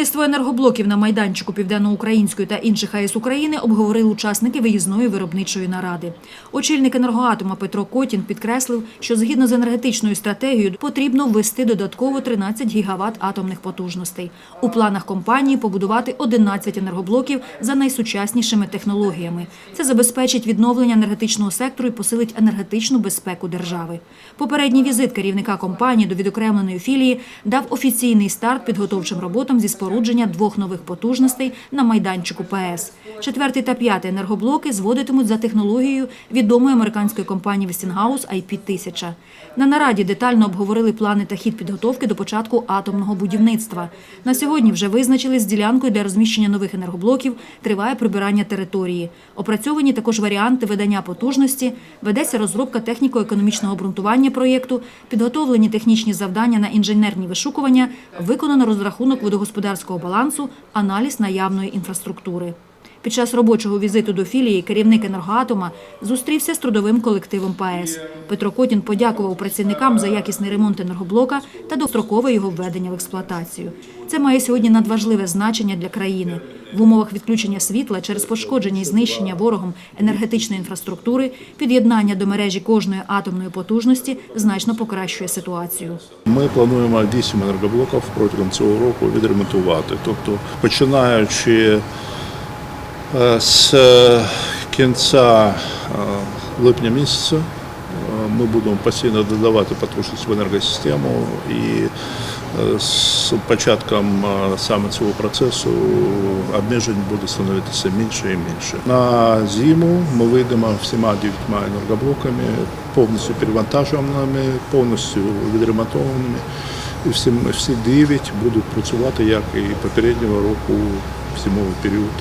Будівництво енергоблоків на майданчику Південноукраїнської та інших АЕС України обговорили учасники виїзної виробничої наради. Очільник енергоатома Петро Котін підкреслив, що згідно з енергетичною стратегією потрібно ввести додатково 13 гігават атомних потужностей. У планах компанії побудувати 11 енергоблоків за найсучаснішими технологіями. Це забезпечить відновлення енергетичного сектору і посилить енергетичну безпеку держави. Попередній візит керівника компанії до відокремленої філії дав офіційний старт підготовчим роботам зі спорудження двох нових потужностей на майданчику ПАЕС. Четвертий та п'ятий енергоблоки зводитимуть за технологією відомої американської компанії Westinghouse IP-1000. На нараді детально обговорили плани та хід підготовки до початку атомного будівництва. На сьогодні вже визначились з ділянкою для розміщення нових енергоблоків, триває прибирання території. Опрацьовані також варіанти видання потужності, ведеться розробка техніко-економічного обґрунтування проєкту, підготовлені технічні завдання на інженерні вишукування, виконано розрахунок водогосподарського балансу, аналіз наявної інфраструктури. Під час робочого візиту до філії керівник енергоатома зустрівся з трудовим колективом ПАЕС. Петро Котін подякував працівникам за якісний ремонт енергоблока та дострокове його введення в експлуатацію. Це має сьогодні надважливе значення для країни. В умовах відключення світла через пошкодження і знищення ворогом енергетичної інфраструктури, під'єднання до мережі кожної атомної потужності значно покращує ситуацію. Ми плануємо 8 енергоблоків протягом цього року відремонтувати. Тобто, починаючи з кінця е, липня місяця, е, ми будемо постійно додавати потужність в енергосистему і е, з початком е, саме цього процесу обмежень буде становитися менше і менше. На зиму ми вийдемо всіма дев'ятьма енергоблоками, повністю перевантаженими, повністю відремонтованими. І всі, всі дев'ять будуть працювати, як і попереднього року в зимовий період,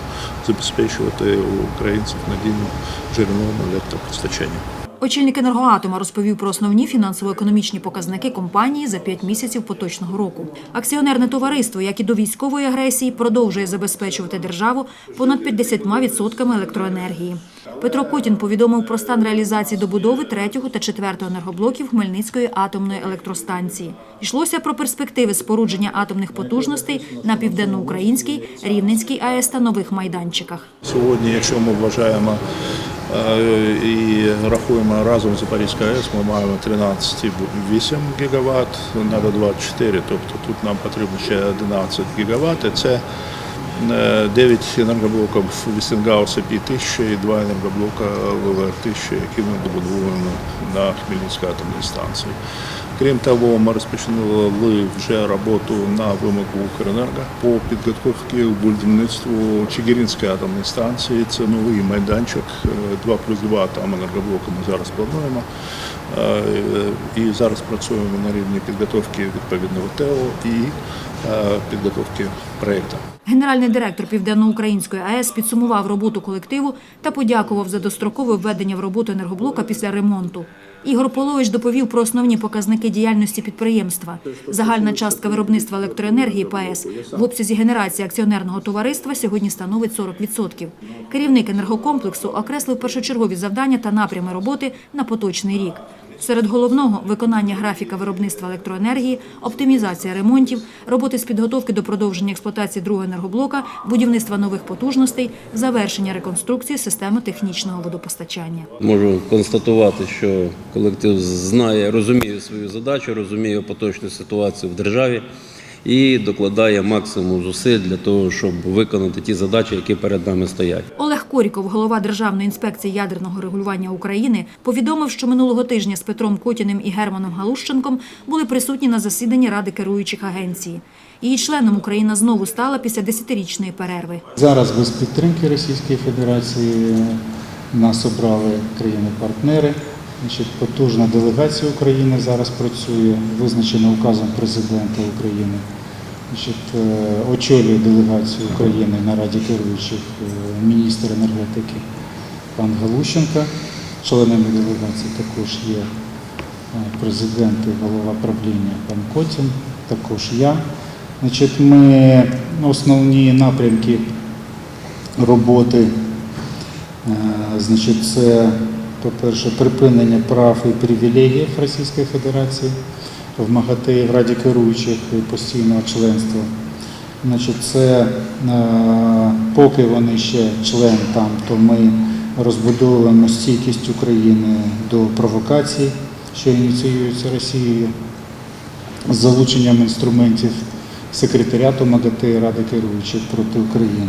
забезпечувати українців надійним джерелом електропостачання. Очільник енергоатома розповів про основні фінансово-економічні показники компанії за 5 місяців поточного року. Акціонерне товариство, як і до військової агресії, продовжує забезпечувати державу понад 50% електроенергії. Петро Котін повідомив про стан реалізації добудови третього та четвертого енергоблоків Хмельницької атомної електростанції. Йшлося про перспективи спорудження атомних потужностей на південноукраїнській, Рівненській АЕС та нових майданчиках. Сьогодні, якщо ми вважаємо і рахуємо разом Запорізька АЕС, ми маємо 13,8 гігават, треба 24, тобто тут нам потрібно ще 11 гігават. І Це е, 9 енергоблоків Вестингауса 5000 і 2 енергоблока ВВР-1000, які ми добудовуємо на Хмельницькій атомній станції. Крім того, ми розпочали вже роботу на вимогу Укренерго по підготовці будівництву Чигиринської атомної станції. Це новий майданчик 2 плюс 2 там енергоблоку ми зараз плануємо. Е, І зараз працюємо на рівні підготовки відповідного ТЕО і е, підготовки проєкту. Генеральний директор Південноукраїнської АЕС підсумував роботу колективу та подякував за дострокове введення в роботу енергоблока після ремонту. Ігор Полович доповів про основні показники діяльності підприємства. Загальна частка виробництва електроенергії ПАЕС в обсязі генерації акціонерного товариства сьогодні становить 40%. Керівник енергокомплексу окреслив першочергові завдання та напрями роботи на поточний рік. Серед головного виконання графіка виробництва електроенергії, оптимізація ремонтів, роботи з підготовки до продовження експлуатації другого енергоблока, будівництва нових потужностей, завершення реконструкції системи технічного водопостачання. Можу констатувати, що колектив знає, розуміє свою задачу, розуміє поточну ситуацію в державі і докладає максимум зусиль для того, щоб виконати ті задачі, які перед нами стоять. Олег Коріков, голова Державної інспекції ядерного регулювання України, повідомив, що минулого тижня з Петром Котіним і Германом Галущенком були присутні на засіданні Ради керуючих агенцій. Її членом Україна знову стала після десятирічної перерви. Зараз без підтримки Російської Федерації нас обрали країни-партнери. Значить, потужна делегація України зараз працює, визначена указом президента України. Значить, е, очолює делегацію України на Раді керуючих е, міністр енергетики пан Галущенко. Членами делегації також є е, президент і голова правління пан Котін, також я. Значить, ми основні напрямки роботи, значить, це, по-перше, припинення прав і привілегій Російської Федерації в МАГАТЕ, в Раді керуючих постійного членства. Значить, це е, поки вони ще член там, то ми розбудовуємо стійкість України до провокацій, що ініціюються Росією, з залученням інструментів секретаріату МАГАТЕ Ради керуючих проти України.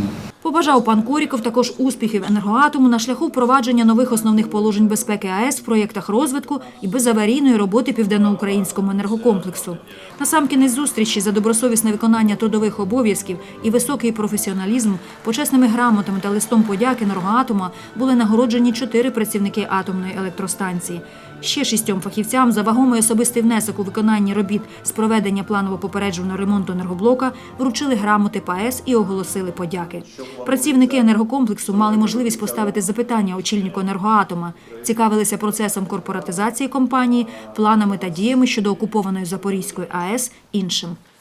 Побажав пан Коріков також успіхів енергоатому на шляху впровадження нових основних положень безпеки АЕС в проєктах розвитку і безаварійної роботи південноукраїнському енергокомплексу. Насамкінець зустрічі за добросовісне виконання трудових обов'язків і високий професіоналізм почесними грамотами та листом подяки енергоатома були нагороджені чотири працівники атомної електростанції. Ще шістьом фахівцям за вагомий особистий внесок у виконанні робіт з проведення планово-попереджувального ремонту енергоблока вручили грамоти ПАЕС і оголосили подяки. Працівники енергокомплексу мали можливість поставити запитання очільнику енергоатома, цікавилися процесом корпоратизації компанії, планами та діями щодо окупованої Запорізької АЕС іншим.